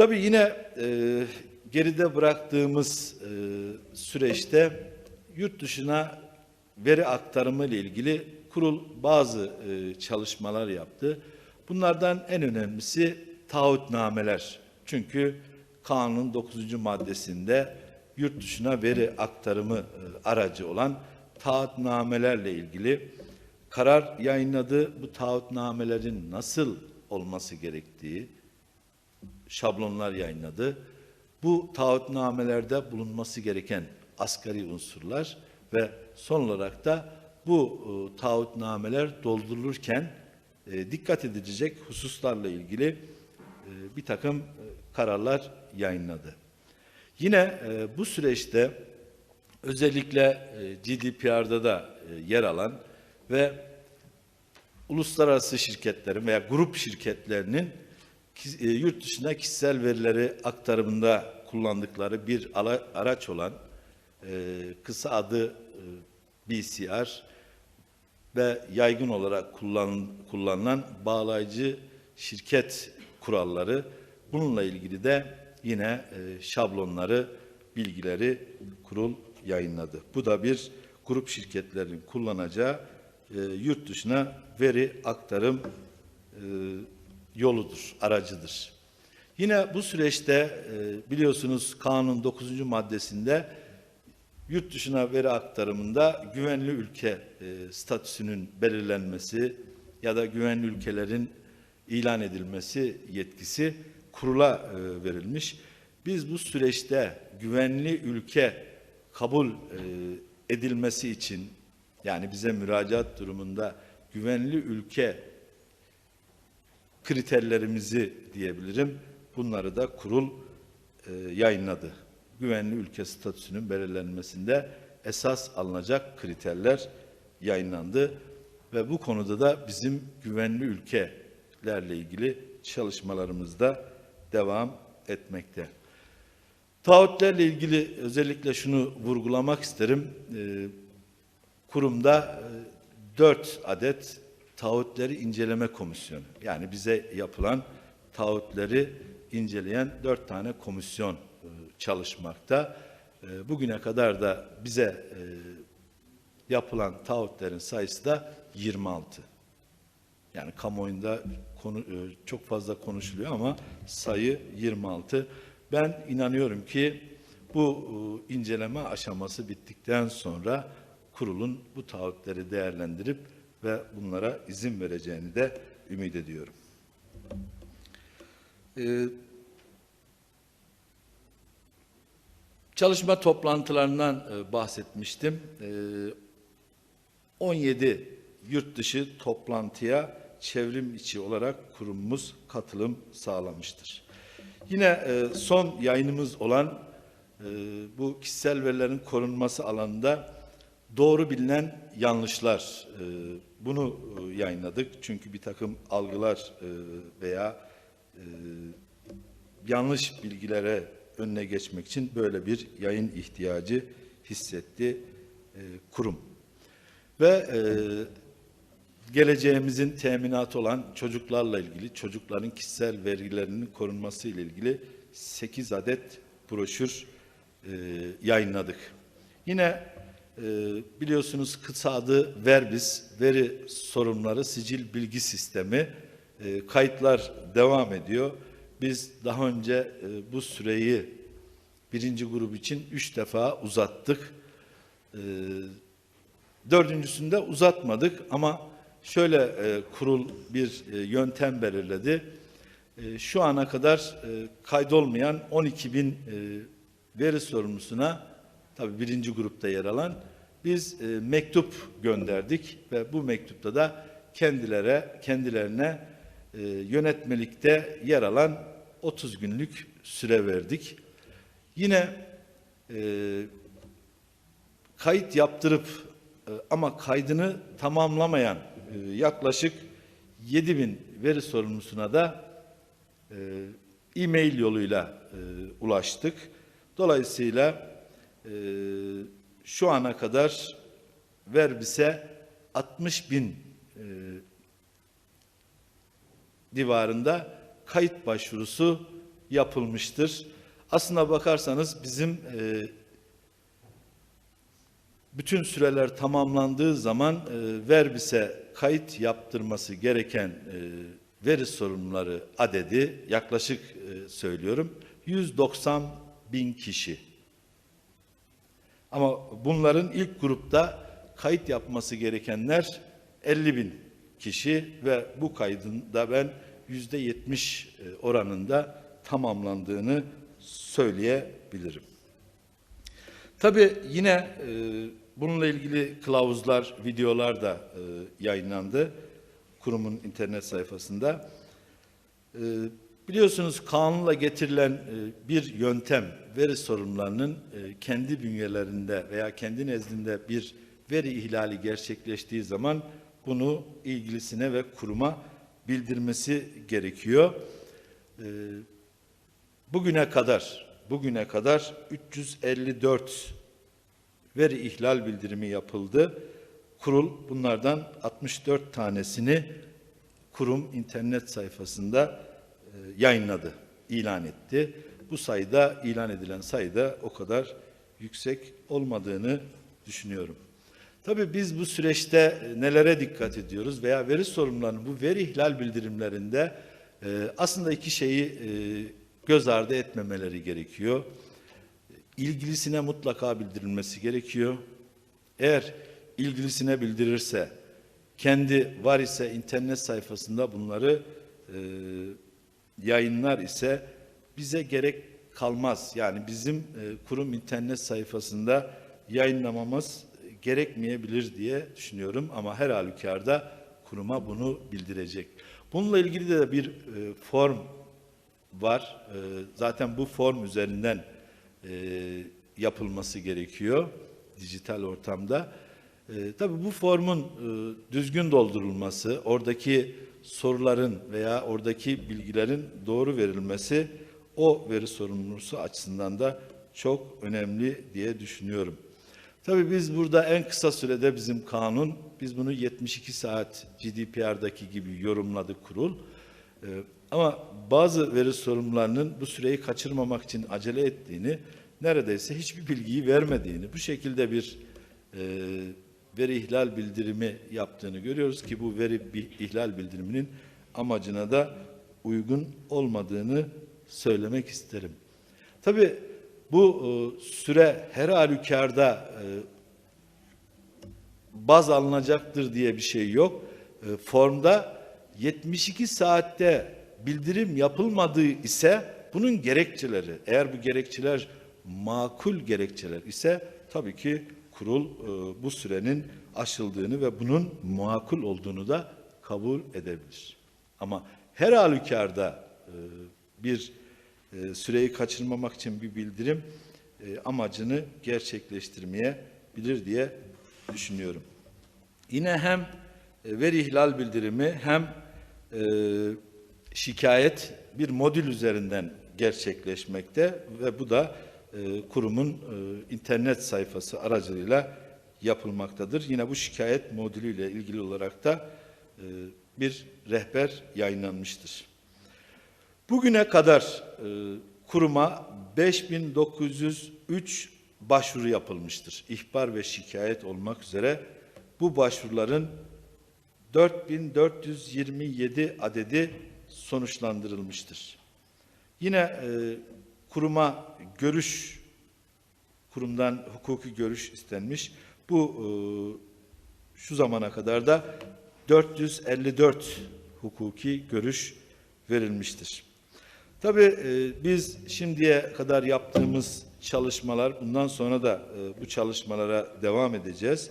Tabii yine e, geride bıraktığımız e, süreçte yurt dışına veri aktarımı ile ilgili kurul bazı e, çalışmalar yaptı. Bunlardan en önemlisi taahhütnameler. Çünkü kanunun 9. maddesinde yurt dışına veri aktarımı e, aracı olan taahhütnamelerle ilgili karar yayınladı. Bu taahhütnamelerin nasıl olması gerektiği, şablonlar yayınladı. Bu taahhütnamelerde bulunması gereken asgari unsurlar ve son olarak da bu e, taahhütnameler doldurulurken e, dikkat edilecek hususlarla ilgili e, bir takım e, kararlar yayınladı. Yine e, bu süreçte özellikle e, GDPR'da da e, yer alan ve uluslararası şirketlerin veya grup şirketlerinin yurt dışına kişisel verileri aktarımında kullandıkları bir araç olan e, kısa adı e, BCR ve yaygın olarak kullan, kullanılan bağlayıcı şirket kuralları bununla ilgili de yine e, şablonları, bilgileri kurul yayınladı. Bu da bir grup şirketlerin kullanacağı e, yurt dışına veri aktarım e, yoludur, aracıdır. Yine bu süreçte e, biliyorsunuz kanun 9. maddesinde yurt dışına veri aktarımında güvenli ülke e, statüsünün belirlenmesi ya da güvenli ülkelerin ilan edilmesi yetkisi kurula e, verilmiş. Biz bu süreçte güvenli ülke kabul edilmesi için yani bize müracaat durumunda güvenli ülke kriterlerimizi diyebilirim. Bunları da kurul e, yayınladı. Güvenli ülke statüsünün belirlenmesinde esas alınacak kriterler yayınlandı ve bu konuda da bizim güvenli ülkelerle ilgili çalışmalarımızda devam etmekte. Taahhütlerle ilgili özellikle şunu vurgulamak isterim. Ee, kurumda e, dört adet taahhütleri inceleme komisyonu. Yani bize yapılan taahhütleri inceleyen dört tane komisyon e, çalışmakta. E, Bugüne kadar da bize e, yapılan taahhütlerin sayısı da 26. Yani kamuoyunda konu, çok fazla konuşuluyor ama sayı 26. Ben inanıyorum ki bu inceleme aşaması bittikten sonra kurulun bu taahhütleri değerlendirip ve bunlara izin vereceğini de ümit ediyorum. Ee, Çalışma toplantılarından e, bahsetmiştim. Ee, 17 yurt dışı toplantıya çevrim içi olarak kurumumuz katılım sağlamıştır. Yine e, son yayınımız olan e, bu kişisel verilerin korunması alanında doğru bilinen yanlışlar e, bunu e, yayınladık. Çünkü bir takım algılar e, veya e, yanlış bilgilere önüne geçmek için böyle bir yayın ihtiyacı hissetti kurum. Ve geleceğimizin teminatı olan çocuklarla ilgili, çocukların kişisel verilerinin korunması ile ilgili 8 adet broşür yayınladık. Yine e, biliyorsunuz kısa adı Verbis, veri sorunları sicil bilgi sistemi e, kayıtlar devam ediyor. Biz daha önce e, bu süreyi birinci grup için üç defa uzattık. E, Dördüncüsünde uzatmadık ama şöyle e, kurul bir e, yöntem belirledi. E, şu ana kadar e, kaydolmayan 12 bin e, veri sorumlusuna, tabii birinci grupta yer alan, biz e, mektup gönderdik ve bu mektupta da kendilere, kendilerine e, yönetmelikte yer alan 30 günlük süre verdik. Yine e, kayıt yaptırıp e, ama kaydını tamamlamayan e, yaklaşık 7 bin veri sorumlusuna da e, e-mail yoluyla e, ulaştık. Dolayısıyla e, şu ana kadar Verbis'e 60 bin e, civarında kayıt başvurusu yapılmıştır. Aslına bakarsanız bizim e, bütün süreler tamamlandığı zaman e, Verbis'e kayıt yaptırması gereken e, veri sorumluları adedi yaklaşık e, söylüyorum 190 bin kişi. Ama bunların ilk grupta kayıt yapması gerekenler 50 bin kişi ve bu kaydın da ben yüzde 70 e, oranında tamamlandığını söyleyebilirim. Tabii yine e, bununla ilgili kılavuzlar, videolar da e, yayınlandı kurumun internet sayfasında. Biliyorsunuz kanunla getirilen e, bir yöntem veri sorunlarının e, kendi bünyelerinde veya kendi nezdinde bir veri ihlali gerçekleştiği zaman bunu ilgilisine ve kuruma bildirmesi gerekiyor. E, bugüne kadar bugüne kadar 354 veri ihlal bildirimi yapıldı. Kurul bunlardan 64 tanesini kurum internet sayfasında yayınladı, ilan etti. Bu sayıda ilan edilen sayıda o kadar yüksek olmadığını düşünüyorum. Tabii biz bu süreçte nelere dikkat ediyoruz veya veri sorumlularının bu veri ihlal bildirimlerinde e, aslında iki şeyi e, göz ardı etmemeleri gerekiyor. İlgilisine mutlaka bildirilmesi gerekiyor. Eğer ilgilisine bildirirse, kendi var ise internet sayfasında bunları e, yayınlar ise bize gerek kalmaz. Yani bizim e, kurum internet sayfasında yayınlamamız gerekmeyebilir diye düşünüyorum ama her halükarda kuruma bunu bildirecek. Bununla ilgili de bir e, form var. E, zaten bu form üzerinden e, yapılması gerekiyor dijital ortamda. E, tabii bu formun e, düzgün doldurulması, oradaki soruların veya oradaki bilgilerin doğru verilmesi o veri sorumlusu açısından da çok önemli diye düşünüyorum. Tabii biz burada en kısa sürede bizim kanun, biz bunu 72 saat GDPR'daki gibi yorumladı kurul. Ee, ama bazı veri sorumlularının bu süreyi kaçırmamak için acele ettiğini, neredeyse hiçbir bilgiyi vermediğini, bu şekilde bir e, veri ihlal bildirimi yaptığını görüyoruz ki bu veri ihlal bildiriminin amacına da uygun olmadığını söylemek isterim. Tabii bu e, süre her halükarda e, baz alınacaktır diye bir şey yok. E, formda 72 saatte bildirim yapılmadığı ise bunun gerekçeleri, eğer bu gerekçeler makul gerekçeler ise tabii ki kurul e, bu sürenin aşıldığını ve bunun makul olduğunu da kabul edebilir. Ama her halükarda e, bir e, süreyi kaçırmamak için bir bildirim amacını gerçekleştirmeye bilir diye düşünüyorum. Yine hem veri ihlal bildirimi hem şikayet bir modül üzerinden gerçekleşmekte ve bu da e, kurumun e, internet sayfası aracılığıyla yapılmaktadır. Yine bu şikayet modülüyle ilgili olarak da e, bir rehber yayınlanmıştır. Bugüne kadar kuruma 5903 başvuru yapılmıştır. İhbar ve şikayet olmak üzere bu başvuruların 4427 adedi sonuçlandırılmıştır. Yine e, kuruma görüş, kurumdan hukuki görüş istenmiş. Bu e, şu zamana kadar da 454 hukuki görüş verilmiştir. Tabii e, biz şimdiye kadar yaptığımız çalışmalar, bundan sonra da e, bu çalışmalara devam edeceğiz.